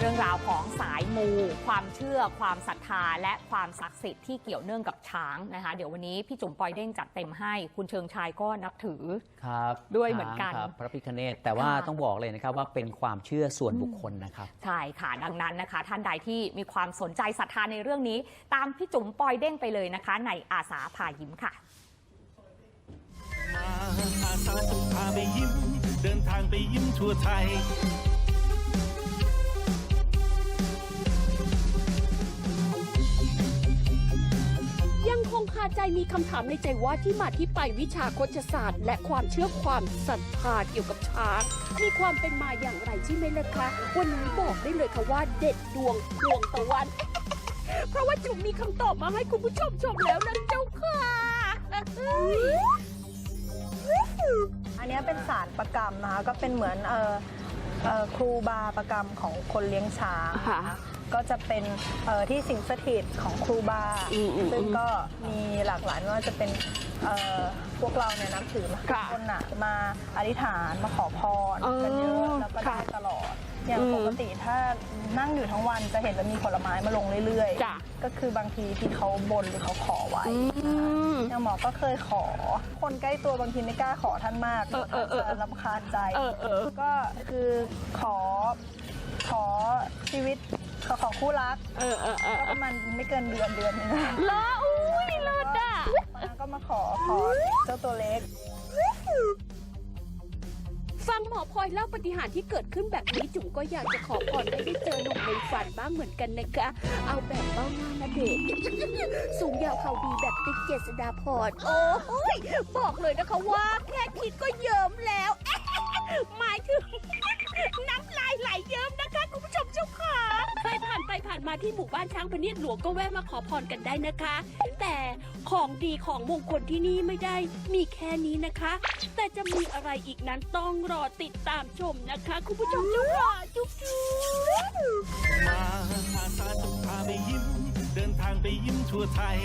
เรื่องราวของสายมู ความเชื่อ ความศรัทธา และความศักดิ์สิทธิ์ที่เกี่ยวเนื่องกับช้างนะคะ เดี๋ยววันนี้พี่จุ๋มปอยเด้งจัดเต็มให้ คุณเชิงชายก็นับถือครับด้วยเหมือนกันครับพระพิคเนตแต่ว่าค่ะต้องบอกเลยนะครับว่าเป็นความเชื่อส่วนบุคคลนะครับ ใช่ค่ะดังนั้นนะคะ ท่านใดที่มีความสนใจศรัทธาในเรื่องนี้ ตามพี่จุ๋มปอยเด้งไปเลยนะคะ ในอาสาพายิ้มค่ะมาอาสาจะพาไปยิ้ม เดินทางไปยิ้มทั่วไทย งคงคาใจมีคำถามในใจว่าที่มาที่ไปวิชาโคชศาสตร์ และความเชื่อความศรัทธาเกี่ยวกับช้างมีความเป็นมาอย่างไรใช่ไหมล่ะคะ วันนี้บอกได้เลยค่ะว่าเด็ดดวงดวงตะวัน เพราะว่าจุ๋มมีคำตอบมาให้คุณผู้ชมชมแล้วนะเจ้าค่ะอันเนี้ยเป็นสารประกรรมนะคะก็เป็นเหมือนเอ่อเอ่อครูบาประกรรมของคนเลี้ยงช้างค่ะนะคะ ก็จะเป็นเอ่อที่สิงสถิตของครูบา อืมอืมซึ่งก็มีหลากหลายไม่ว่าจะเป็นเอ่อพวกเราเนี่ยนับถือมาทุกค่ะคนน่ะมาอธิษฐานมาขอพรอ๋อกันเยอะแล้วก็ได้ค่ะตลอด อย่างอืมปกติถ้านั่งอยู่ทั้งวันจะเห็นว่ามีผลไม้มาลงเรื่อยจ้ะ ๆ ก็คือบางทีที่เขาบนหรือเขาขอไว้ อืม อย่างหมอก็เคยขอ คนใกล้ตัวบางทีไม่กล้าขอท่านมากเออเออเออท่านจะรำคาญใจ เออเออ ก็คือขอขอชีวิต ขอขอคู่รักเออเออเออก็ประมาณไม่เกินเดือนเดือนนึงนะล้ออุ้ยเลิศอะก็มาขอขอเจ้าตัวเล็ก ฟังหมอพลอยเล่าปฏิหารย์ที่เกิดขึ้นแบบนี้จุ๋มก็อยากจะขอพรให้ได้เจอหนุ่มในฝันบ้างเหมือนกันนะคะ เอาแบบเบ้าหน้านาเดชน์สูงยาวเขาดีแบบติ๊กเจษดาพรโอ้ยบอกเลยนะคะว่าแค่คิดก็เยิ้มแล้วหม มาที่หมู่บ้านช้างพเนียดหลวงก็แวะมาขอพรกันได้นะคะ แต่ของดีของมงคลที่นี่ไม่ได้มีแค่นี้นะคะ แต่จะมีอะไรอีกนั้นต้องรอติดตามชมนะคะ คุณผู้ชมเจ้าค่ะจุ๊บจุ๊บมาอาสาจะพาไปยิ้ม เดินทางไปยิ้มทั่วไทย